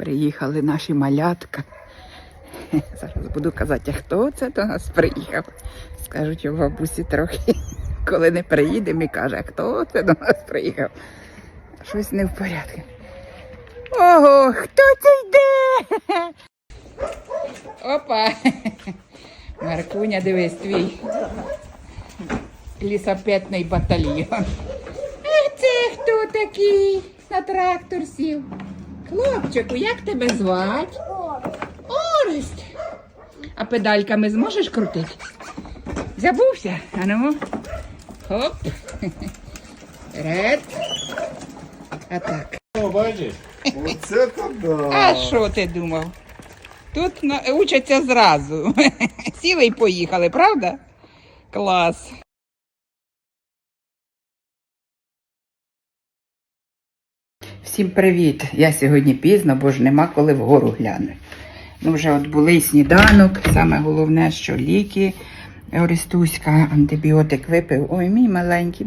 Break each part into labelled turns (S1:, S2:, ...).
S1: Приїхали наші малятка. Зараз буду казати, а хто це до нас приїхав. Скажуть у бабусі трохи, коли не приїдемо і каже, а хто це до нас приїхав. Щось не в порядку. Ого, хто це йде? Опа! Маркуня, дивись, твій лісопетний батальйон. А це хто такий на трактор сів? Хлопчику, як тебе звати? Орест. А педальками зможеш крутити? Забувся? А ну. Хоп. Вперед. А так.
S2: О, бачиш? Оце то да.
S1: А що ти думав? Тут учаться зразу. Сіли й поїхали, правда? Клас. Всім привіт! Я сьогодні пізно, бо ж нема коли вгору глянути. Ну, вже от були сніданок. Саме головне, що ліки. Орестуська антибіотик випив. Ой, мій маленький,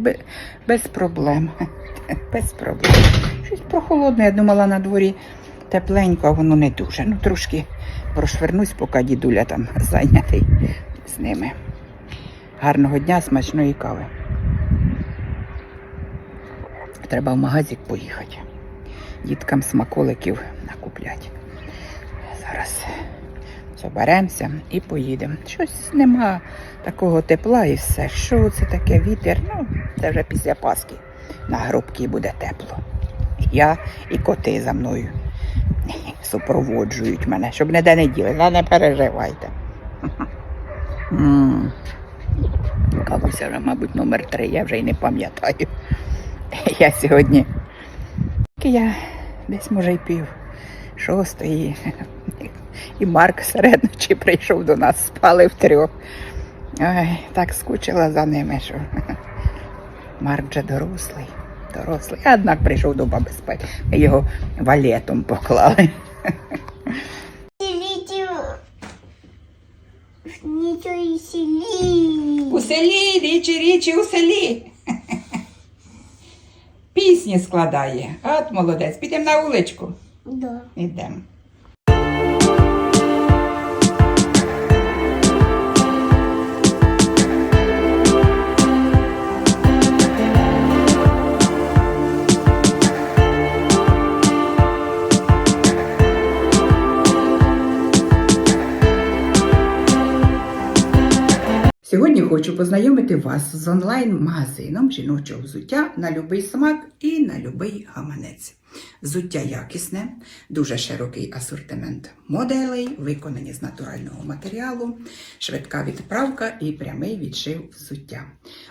S1: без проблем. Без проблем. Щось прохолодне, я думала на дворі тепленько, а воно не дуже. Ну, трошки прошвернусь, поки дідуля там зайнятий з ними. Гарного дня, смачної кави. Треба в магазик поїхати. Діткам смаколиків накуплять. Зараз соберемося і поїдемо. Щось нема такого тепла і все. Що це таке вітер? Ну, це вже після Пасхи. На гробки буде тепло. Я і коти за мною супроводжують мене, щоб ніде не діли. Не переживайте. Кавуся вже, мабуть, номер три, я вже й не пам'ятаю. Я сьогодні. Я десь може й пів шостої. І Марк серед ночі прийшов до нас, спали втрьох. Ой, так скучила за ними, що Марк вже дорослий, дорослий. Однак прийшов до баби спати. Ми його валетом поклали. У селі, річі, річі у селі. Пісні складає. От молодець, підемо на вуличку.
S3: Да.
S1: Ідемо. Хочу познайомити вас з онлайн-магазином жіночого взуття на любий смак і на любий гаманець. Взуття якісне, дуже широкий асортимент моделей, виконані з натурального матеріалу, швидка відправка і прямий відшив взуття.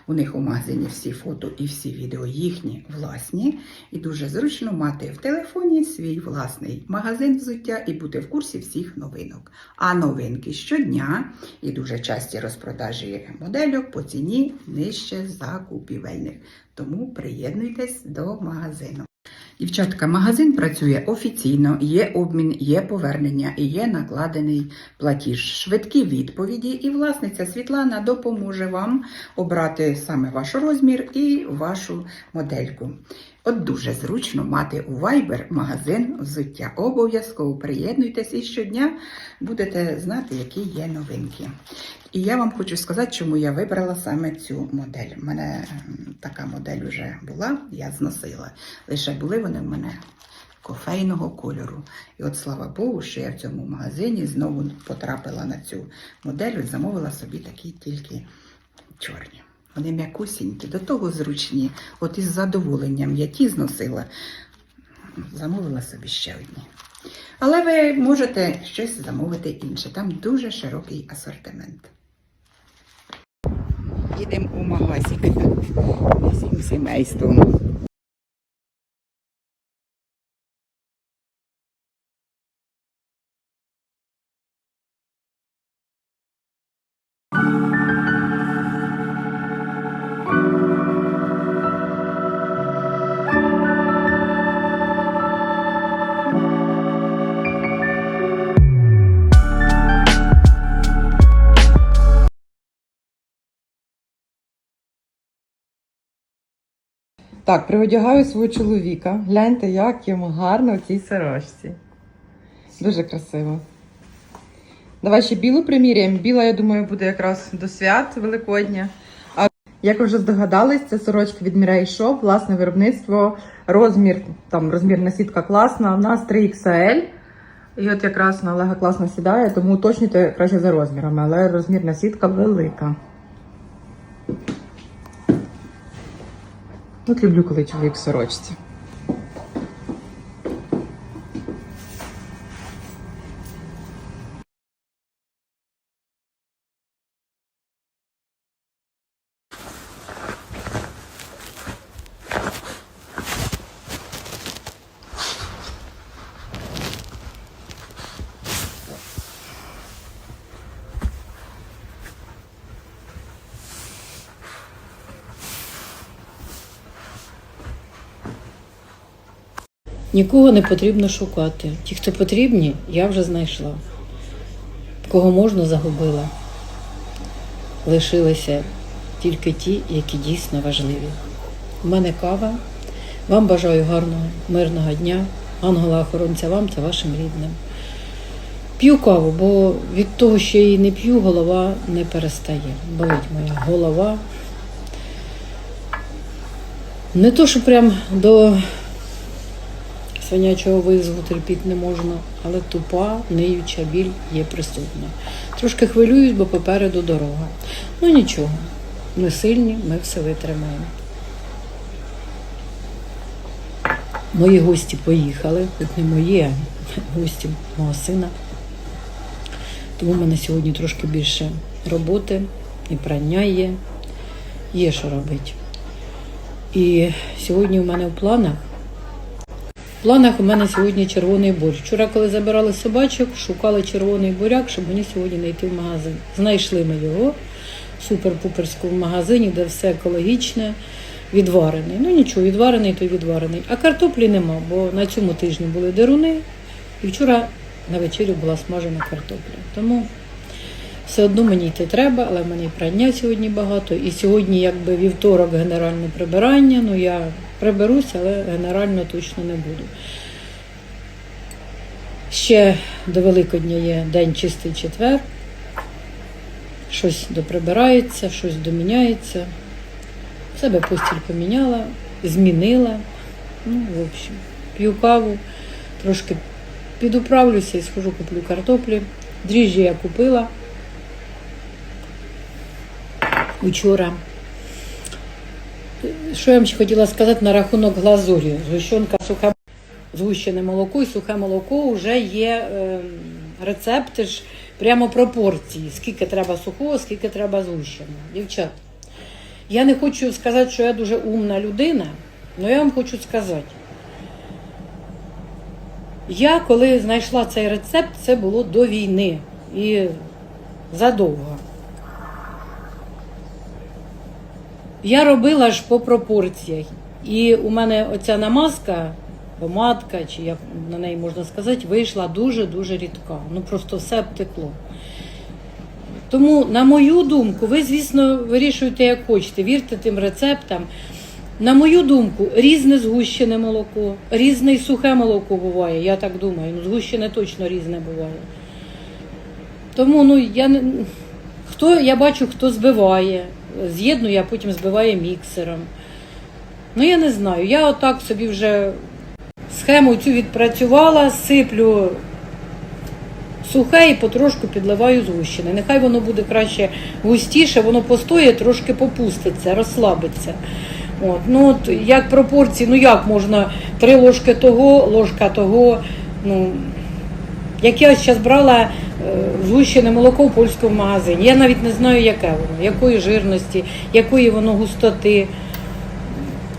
S1: У них у магазині всі фото і всі відео їхні власні, і дуже зручно мати в телефоні свій власний магазин взуття і бути в курсі всіх новинок. А новинки щодня і дуже часті розпродажі модельок по ціні нижче закупівельних. Тому приєднуйтесь до магазину. Дівчатка, магазин працює офіційно, є обмін, є повернення і є накладений платіж. Швидкі відповіді, і власниця Світлана допоможе вам обрати саме ваш розмір і вашу модельку. От дуже зручно мати у Viber магазин взуття. Обов'язково приєднуйтесь і щодня будете знати, які є новинки. І я вам хочу сказати, чому я вибрала саме цю модель. У мене така модель вже була, я зносила. Лише були вони в мене кофейного кольору. І от слава Богу, що я в цьому магазині знову потрапила на цю модель і замовила собі такі тільки чорні. Вони м'якусінькі, до того зручні. От із задоволенням я ті зносила, замовила собі ще одні. Але ви можете щось замовити інше. Там дуже широкий асортимент. Їдемо у магазик всім сімейством.
S4: Так, приодягаю свого чоловіка. Гляньте, як йому гарно в цій сорочці. Дуже красиво. Давай ще білу приміряємо. Біла, я думаю, буде якраз до свят Великодня. А як ви вже здогадались, це сорочка від Mirai Shop, власне виробництво, розмір, там розмірна сітка класна. У нас 3XL. І от якраз на Олега класно сідає, тому уточнюйте краще за розмірами, але розмірна сітка велика. От люблю, коли чоловік в сорочці.
S5: Нікого не потрібно шукати. Ті, хто потрібні, я вже знайшла. Кого можна, загубила. Лишилися тільки ті, які дійсно важливі. У мене кава. Вам бажаю гарного, мирного дня, ангела-охоронця вам та вашим рідним. П'ю каву, бо від того, що її не п'ю, голова не перестає. Болить моя голова. Не то, що прям до свинячого визву терпіти не можна, але тупа, ниюча біль є присутня. Трошки хвилююсь, бо попереду дорога. Ну нічого, ми сильні, ми все витримаємо. Мої гості поїхали, тут не мої, а гості мого сина. Тому в мене сьогодні трошки більше роботи і прання є, є що робити. І сьогодні у мене в планах в планах у мене сьогодні червоний борщ. Вчора, коли забирали собачок, шукали червоний буряк, щоб мені сьогодні не йти в магазин. Знайшли ми його в супер-пуперському магазині, де все екологічне, відварений. Ну нічого, відварений то відварений. А картоплі нема, бо на цьому тижні були деруни, і вчора на вечерю була смажена картопля. Тому все одно мені йти треба, але в мене і прання сьогодні багато. І сьогодні, якби вівторок, генеральне прибирання. Ну я приберуся, але генерально точно не буду. Ще до Великодня є день чистий четвер. Щось доприбирається, щось доміняється. Себе постіль поміняла, змінила. Ну, в общем, п'ю каву, трошки підуправлюся і схожу, куплю картоплі. Дріжджі я купила. Учора. Що я вам ще хотіла сказати на рахунок глазурі? Згущенка сухе згущене молоко і сухе молоко вже є е, рецепти ж прямо пропорції, скільки треба сухого, скільки треба згущеного. Дівчат, я не хочу сказати, що я дуже умна людина, але я вам хочу сказати. Я коли знайшла цей рецепт, це було до війни і задовго. Я робила ж по пропорціях. І у мене оця намазка, помадка, чи як на неї можна сказати, вийшла дуже-дуже рідка. Ну просто все обтекло. Тому, на мою думку, ви, звісно, вирішуєте, як хочете, вірте тим рецептам. На мою думку, різне згущене молоко, різне й сухе молоко буває, я так думаю. Ну, згущене точно різне буває. Тому ну, я. Хто, я бачу, хто збиває, з'єднує, а потім збиває міксером. Ну, я не знаю. Я отак собі вже схему цю відпрацювала, сиплю сухе і потрошку підливаю згущене. Нехай воно буде краще густіше, воно постоє, трошки попуститься, розслабиться. От, ну, от, як пропорції, ну як можна три ложки того, ложка того. Ну, як я зараз брала згущене молоко в польському магазині. Я навіть не знаю, яке воно, якої жирності, якої воно густоти.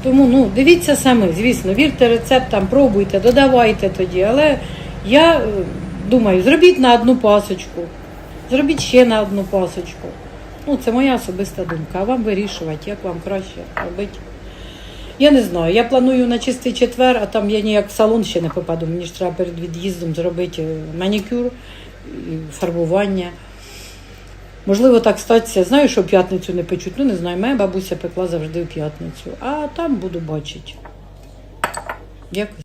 S5: Тому ну, дивіться самі, звісно, вірте рецептам, пробуйте, додавайте тоді. Але я е, думаю, зробіть на одну пасочку, зробіть ще на одну пасочку. Ну, це моя особиста думка, а вам вирішувати, як вам краще робити. Я не знаю. Я планую на чистий четвер, а там я ніяк в салон ще не попаду. Мені ж треба перед від'їздом зробити е, манікюр, фарбування. Можливо, так статися. Знаю, що в п'ятницю не печуть. Ну, не знаю, моя бабуся пекла завжди в п'ятницю. А там буду бачити. Дякую.